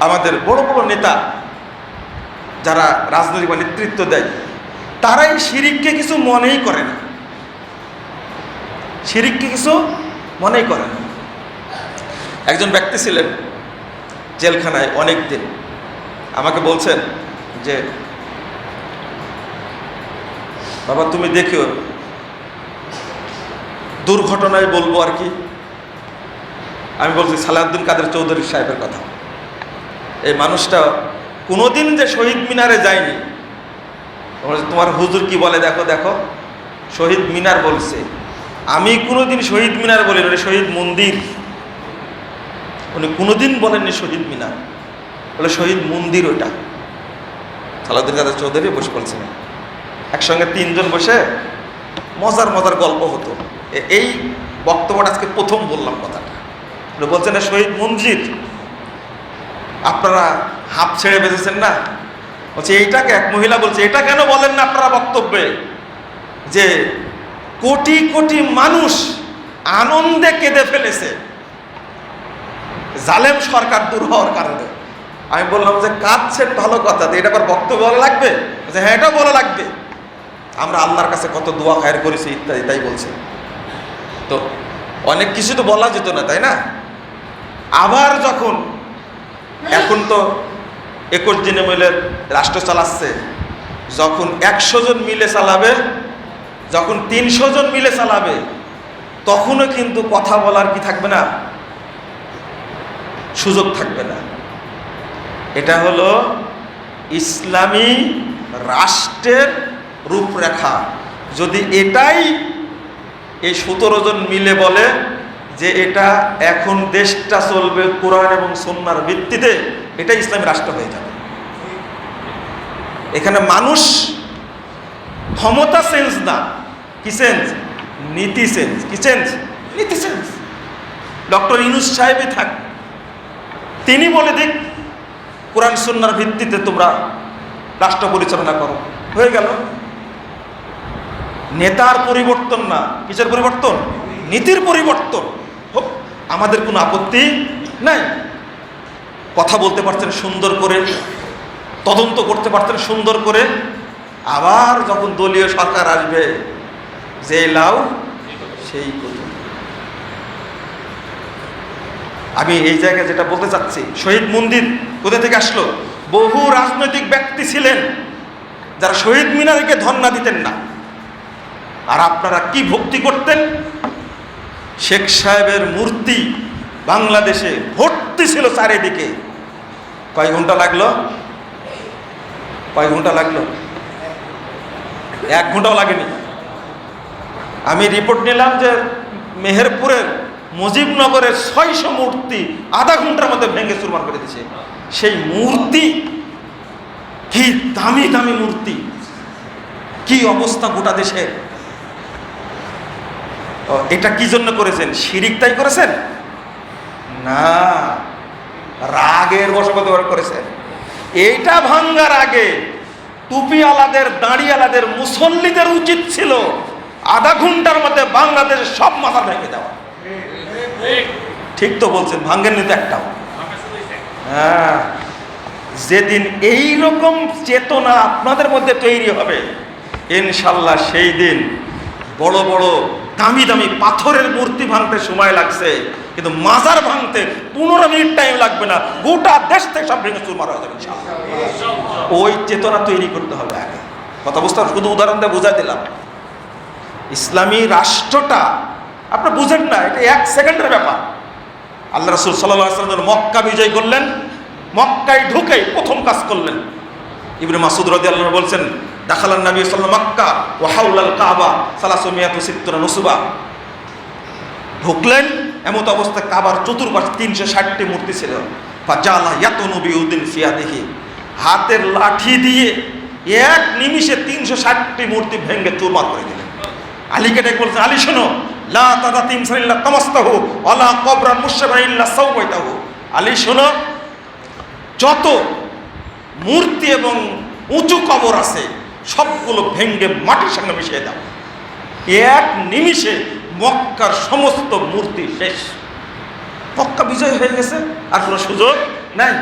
আমাদের বড় বড় নেতা যারা রাজনৈতিক বা নেতৃত্ব দেয়, তারাই শিরিককে কিছু মনেই করে না। শিরিককে কিছু মনেই করে না। একজন ব্যক্তি ছিলেন জেলখানায় অনেক দিন আমাকে বলছেন যে, বাবা, তুমি দেখিও, দুর্ঘটনায় বলব আর কি। আমি বলছি, সালাউদ্দিন কাদের চৌধুরী সাহেবের কথা। এই মানুষটা কোনোদিন যে শহীদ মিনারে যায়নি। তোমার হুজুর কি বলে দেখো দেখো। শহীদ মিনার বলছে আমি কোনোদিন শহীদ মিনার বলি না, শহীদ মন্দির। উনি কোনোদিন বলেননি শহীদ মিনার। বলে শহীদ মন্দির ওটা। সালাউদ্দিন কাদের চৌধুরী বসে বলছিলেন একসঙ্গে তিনজন বসে মজার মজার গল্প হতো। এই বক্তব্যটা আজকে প্রথম বললাম কথাটা। উনি বলছেন না শহীদ মঞ্জির আপনারা হাফ ছেড়ে বেঁধেছেন না? বলছে, এইটাকে এক মহিলা বলছে, এটা কেন বলেন না আপনারা বক্তব্যে? যে কোটি কোটি মানুষ আনন্দে কেঁদে ফেলেছে। জালেম সরকার দূর হওয়ার কারণে। আমি বললাম যে, কাঁদছেন ভালো কথা এটা আবার বক্তব্য বলা লাগবে? যে হ্যাঁ এটাও বলা লাগবে। আমরা আল্লাহর কাছে কত দোয়া খায়ের করেছি, ইত্যাদি, তাই বলছে। তো অনেক কিছু তো বলা যেত না, তাই না? আবার যখন এখন তো একুশ দিনে মিলে রাষ্ট্র চালাচ্ছে। যখন একশো জন মিলে চালাবে, যখন তিনশো জন মিলে চালাবে, তখনও কিন্তু কথা বলার কি থাকবে না? সুযোগ থাকবে না। এটা হলো ইসলামী রাষ্ট্রের রূপরেখা। যদি এটাই এই সতেরো জন মিলে বলে যে এটা এখন দেশটা চলবে কোরআন এবং সন্ন্যার ভিত্তিতে, এটা ইসলামী রাষ্ট্র হয়ে যাবে। এখানে মানুষ ক্ষমতা সেন্স না। কি চেঞ্জ নীতি সেন্স কি চেঞ্জ নীতি সেন্স ডক্টর ইনুস সাহেবই থাক। তিনি বলে দিক কোরআন সন্ন্যার ভিত্তিতে তোমরা রাষ্ট্র পরিচালনা করো। হয়ে গেল। নেতার পরিবর্তন না। কিসের পরিবর্তন? নীতির পরিবর্তন। আমাদের কোনো আপত্তি নাই? কথা বলতে পারছেন, সুন্দর করে, তদন্ত করতে পারতেন সুন্দর করে। আবার যখন দলীয় সরকার আসবে, যে লাউ, সেই আমি এই জায়গায় যেটা বলতে চাচ্ছি, শহীদ মন্দির কোথা থেকে আসলো? বহু রাজনৈতিক ব্যক্তি ছিলেন, যারা শহীদ মিনারকে ধর্ণা দিতেন না। আর আপনারা কি ভক্তি করতেন? শেখ সাহেবের মূর্তি বাংলাদেশে ভর্তি ছিল চারিদিকে। কয় ঘণ্টা লাগল? কয় ঘণ্টা লাগল? এক ঘন্টাও লাগেনি। আমি রিপোর্ট নিলাম যে মেহেরপুরের মুজিবনগরের ছয়শো মূর্তি আধা ঘণ্টার মধ্যে ভেঙে চুরমার করে দিছে সেই মূর্তি কি দামি দামি মূর্তি? কি অবস্থা গোটা দেশে? ও, এটা কি জন্য করেছেন? শিরিক তাই করেছেন? না, রাগের বশবর্তী করেছেন। এইটা ভাঙ্গার আগে টুপিওয়ালাদের দাঁড়িয়ালাদের মুসল্লিদের উচিত ছিল আধা ঘণ্টার মধ্যে বাংলাদেশের সব মাথা ভেঙে দেওয়া। ঠিক তো বলছেন, ভাঙ্গেননি তো একটাও। হ্যাঁ যেদিন এই রকম চেতনা আপনাদের মধ্যে তৈরি হবে, ইনশাল্লাহ সেই দিন বড় বড় দামি দামি পাথরের মূর্তি ভাঙতে সময় লাগছে। কিন্তু মাজার ভাঙতে পনেরো মিনিট টাইম লাগবে না। গোটা দেশ থেকে সব ভেঙে চুরমার হয়ে যাবে ওই চেতনা তৈরি করতে হবে আগে। কথা বুঝতে শুধু উদাহরণ দিয়ে বুঝাই দিলাম। ইসলামী রাষ্ট্রটা, আপনি বুঝেন না, এটা এক সেকেন্ডের ব্যাপার। আল্লাহ রসুল সাল্লাম মক্কা বিজয় করলেন। মক্কায় ঢুকে প্রথম কাজ করলেন। ইবনে মাসুদ রদি আল্লাহ বলছেন দেখালান নবী সাল্লাম মক্কা ও হাউলাল কাবা সালাসমিয়াত সিত্তরা নসুবা। ঢুকলেন এমত অবস্থায় কাবার চতুর্পাশে তিনশো ষাটটি মূর্তি ছিল। বা জালা ইয়াত নবী উদ্দিন ফিয়া দেখি হাতের লাঠি দিয়ে এক নিমিষে তিনশো ষাটটি মূর্তি ভেঙে চুরমার করে দিলেন। আলীকে ডেকে বলছেন, আলী, শোনো, লা তাদা তিমসানিল্লা তামাস্তাহু ওয়ালা কবরান মুশাবা ইল্লা সাওয়াইতাহু। আলী, শোনো, যত মূর্তি এবং উঁচু কবর আছে সবগুলো ভেঙ্গে মাটির সঙ্গে মিশিয়ে দাও। এক নিমিষে মক্কার সমস্ত মূর্তি শেষ। মক্কা বিজয় হয়ে গেছে, আর কোনো সুযোগ নাই।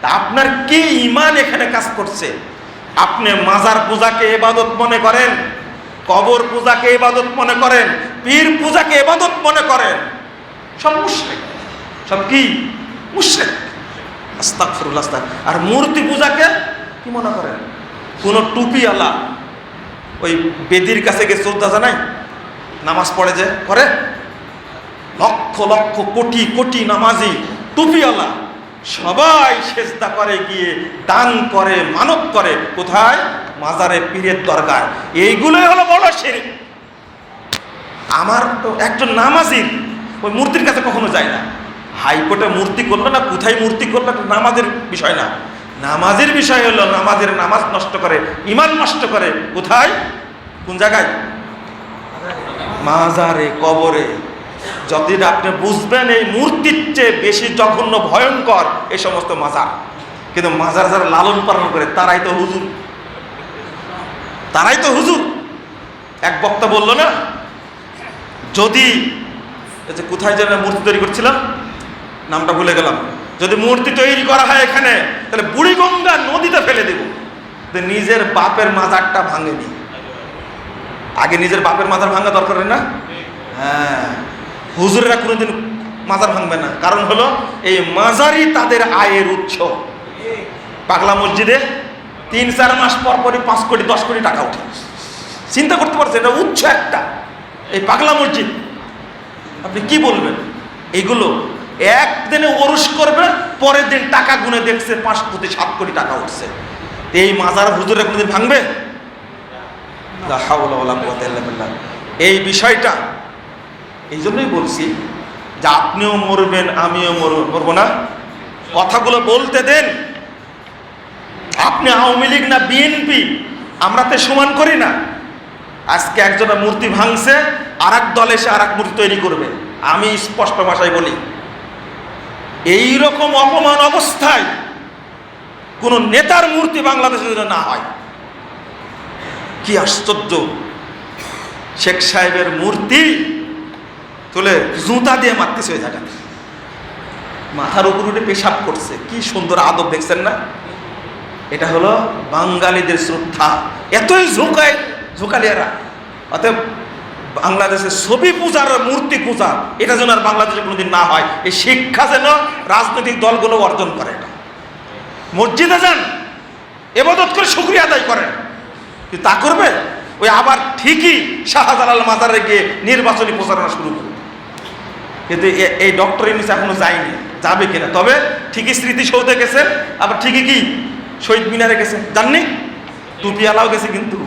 তা আপনার কি ইমান এখানে কাজ করছে? আপনি মাজার পূজাকে এবাদত মনে করেন? কবর পূজাকে এবাদত মনে করেন? পীর পূজাকে এবাদত মনে করেন? সব মুশরিক। সব কি? মুশরিক। আস্তাগফিরুল্লাহ আস্তাগ আর মূর্তি পূজাকে কি মনে করেন? কোন টুপিওয়ালা ওই বেদির কাছে গিয়ে শ্রদ্ধা জানাই, নামাজ পড়ে যে করে লক্ষ লক্ষ কোটি কোটি নামাজি টুপিওয়ালা সবাই সেজদা করে গিয়ে, দান করে, মানত করে, কোথায়? মাজারে পীরের দরকার এইগুলোই হলো বড় শিরিক। আমার তো একজন নামাজির, ওই মূর্তির কাছে কখনো যায় না। হাইকোর্টে মূর্তি করল না, কোথায় মূর্তি করল নামাজের বিষয় না। নামাজের বিষয় হলো নামাজের নামাজ নষ্ট করে ইমান নষ্ট করে। কোথায়? কোন জায়গায়? মাজারে, কবরে। যতদিন আপনি বুঝবেন এই মূর্তির চেয়ে বেশি জঘন্য, ভয়ঙ্কর এই সমস্ত মাজার। কিন্তু মাজার যারা লালন পালন করে, তারাই তো হুজুর। তারাই তো হুজুর। এক বক্তা বলল না, যদি কোথায় যেন মূর্তি তৈরি করছিলাম, নামটা ভুলে গেলাম। যদি মূর্তি তৈরি করা হয় এখানে, তাহলে বুড়িগঙ্গা নদীতে ফেলে দেব। নিজের বাপের মাজারটা ভাঙেনি আগে নিজের বাপের মাজার ভাঙা দরকার না? হ্যাঁ। হুজুরেরা কোনোদিন মাজার ভাঙবে না। কারণ হলো, এই মাজারই তাদের আয়ের উৎস। পাগলা মসজিদে তিন, চার মাস পর পরই পাঁচ কোটি, দশ কোটি টাকা উঠে চিন্তা করতে পারছেন, এটা উৎস একটা। এই পাগলা মসজিদ, আপনি কি বলবেন? এইগুলো একদিনে ওরস করবে, পরের দিন টাকা গুনে দেখছে পাঁচ কোটি সাত কোটি টাকা উঠছে। এই মাজার হুজুরে কোনোদিন ভাঙবে। এই বিষয়টা, এই জন্যই বলছি যে আপনিও মরবেন, আমিও মরবো না। কথাগুলো বলতে দেন। আপনি আওয়ামী লীগ না বিএনপি আমরা তো সমান করি না। আজকে একজনের মূর্তি ভাঙছে আর এক দল এসে আর এক মূর্তি তৈরি করবে। আমি স্পষ্ট ভাষায় বলি এই রকম অপমান অবস্থায় কোন নেতার মূর্তি বাংলাদেশে যেন না হয়। কি আশ্চর্য। শেখ সাহেবের মূর্তি তুলে জুতা দিয়ে মারতেছে ওই জায়গাতে। মাথার উপর উঠে পেশাব করছে। কি সুন্দর আদব, দেখছেন না? এটা হলো বাঙালিদের শ্রদ্ধা। এতই ঝোঁকায় ঝোঁকালিয়ারা অতএব বাংলাদেশের ছবি পূজার মূর্তি পূজা, এটা যেন আর বাংলাদেশে কোনোদিন না হয়। এই শিক্ষা যেন রাজনৈতিক দলগুলো অর্জন করে এটা মসজিদে যান, এবাদত করে শুক্রিয়া আদায় করেন। তা করবে? ওই আবার ঠিকই শাহজালাল মাজারে গিয়ে নির্বাচনী প্রচারণা শুরু করবে। কিন্তু এই ডক্টর ইউনিস এখনও যায়নি। যাবে কিনা? তবে ঠিকই স্মৃতিসৌধে গেছেন আবার ঠিকই কি শহীদ মিনারে গেছে। জাননি? টুপিওয়ালাও গেছে কিন্তু।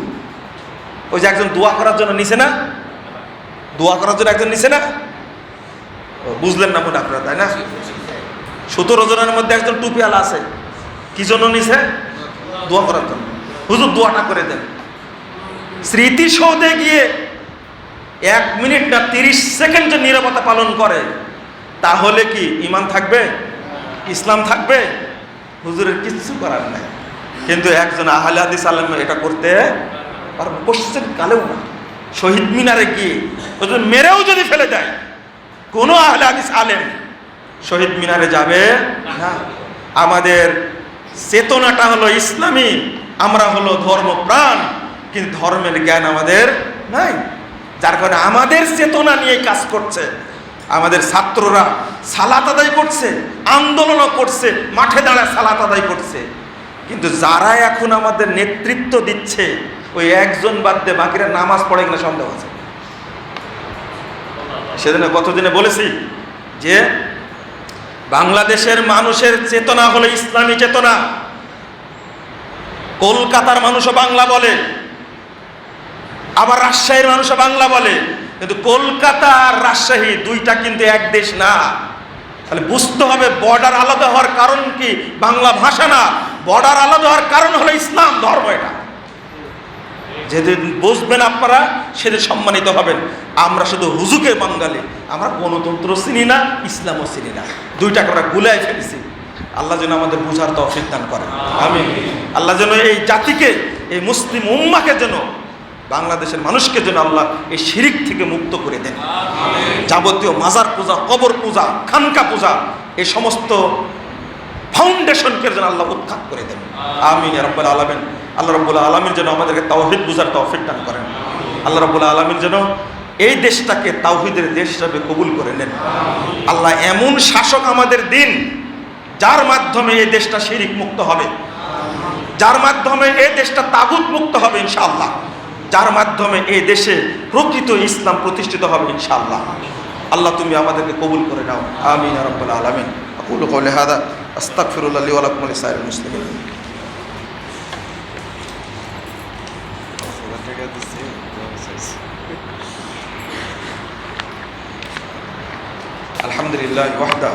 ওই যে একজন দোয়া করার জন্য নিছে না? দোয়া করার জন্য একজন নিছে না? বুঝলেন না মনে আপনারা, তাই না? সতেরো জনের মধ্যে একজন টুপিওয়ালা আছে। কি জন্য নিছে? দোয়া করার জন্য। হুজুর, দোয়াটা করে দেন। স্মৃতিসৌধে গিয়ে এক মিনিট না তিরিশ সেকেন্ড যে নিরাপত্তা পালন করে, তাহলে কি ইমান থাকবে? ইসলাম থাকবে? হুজুরের কিচ্ছু করার নাই। কিন্তু একজন আহলে হাদিস আলম এটা করতে পারবে কোশ্চেন কালেও না। শহীদ মিনারে গিয়ে মেরেও যদি ফেলে দেয়, কোনো আহলে হাদিস আলেম শহীদ মিনারে যাবে না। আমাদের চেতনাটা হলো ইসলামী, আমরা হলো ধর্মপ্রাণ, কিন্তু ধর্মের জ্ঞান আমাদের নাই। যার কারণে আমাদের চেতনা নিয়ে কাজ করছে। আমাদের ছাত্ররা সালাত আদায় করছে, আন্দোলনও করছে, মাঠে দাঁড়ায় সালাত আদায় করছে। কিন্তু যারা এখন আমাদের নেতৃত্ব দিচ্ছে, ওই একজন বাদ দিয়ে বাকিরা নামাজ পড়ে কিনা সন্দেহ আছে। সেদিনে গতদিনে বলেছি যে বাংলাদেশের মানুষের চেতনা হলো ইসলামী চেতনা। কলকাতার মানুষও বাংলা বলে, আবার রাজশাহীর মানুষও বাংলা বলে। কিন্তু কলকাতা আর রাজশাহী দুইটা কিন্তু এক দেশ না। তাহলে বুঝতে হবে বর্ডার আলাদা হওয়ার কারণ কি? বাংলা ভাষা না। বর্ডার আলাদা হওয়ার কারণ হলো ইসলাম, ধর্ম এটা। যেদিন বুঝবেন আপনারা সেদিন সম্মানিত হবেন। আমরা শুধু হুজুকে বাঙালি আমরা গণতন্ত্র চিনি না ইসলামও চিনি না। দুইটাকে আমরা গুলাই ফেলেছি। আল্লাহ যেন আমাদের বুঝার তৌফিক দান করেন। আমি আল্লাহ যেন এই জাতিকে এই মুসলিম উম্মাকে যেন বাংলাদেশের মানুষকে যেন আল্লাহ এই শিরিক থেকে মুক্ত করে দেন। যাবতীয় মাজার পূজা কবর পূজা খানকা পূজা এই সমস্ত ফাউন্ডেশনকে যেন আল্লাহ উৎখাত করে দেন। আমিন। রব্বুল আলমিন। আল্লাহ রব্বুল আলমিন যেন আমাদেরকে তাওহিদ বুঝার তৌফিক দান করেন। আল্লাহ রব্বুল আলমিন যেন এই দেশটাকে তাওহিদের দেশ হিসাবে কবুল করে নেন। আল্লাহ এমন শাসক আমাদের দিন, যার মাধ্যমে এই দেশটা শিরিক মুক্ত হবে, যার মাধ্যমে এই দেশটা তাগুত মুক্ত হবে ইনশাআল্লাহ, যার মাধ্যমে এই দেশে প্রকৃত ইসলাম প্রতিষ্ঠিত হবে ইনশাআল্লাহ। আল্লাহ তুমি আমাদেরকে কবুল করে নাও। আমিন রাব্বাল আলামিন। আকুলু ওয়া লাকুম ওয়া লিসাইরিল মুসলিমিন টাকা দিচ্ছে আলহামদুলিল্লাহ ওয়াহদা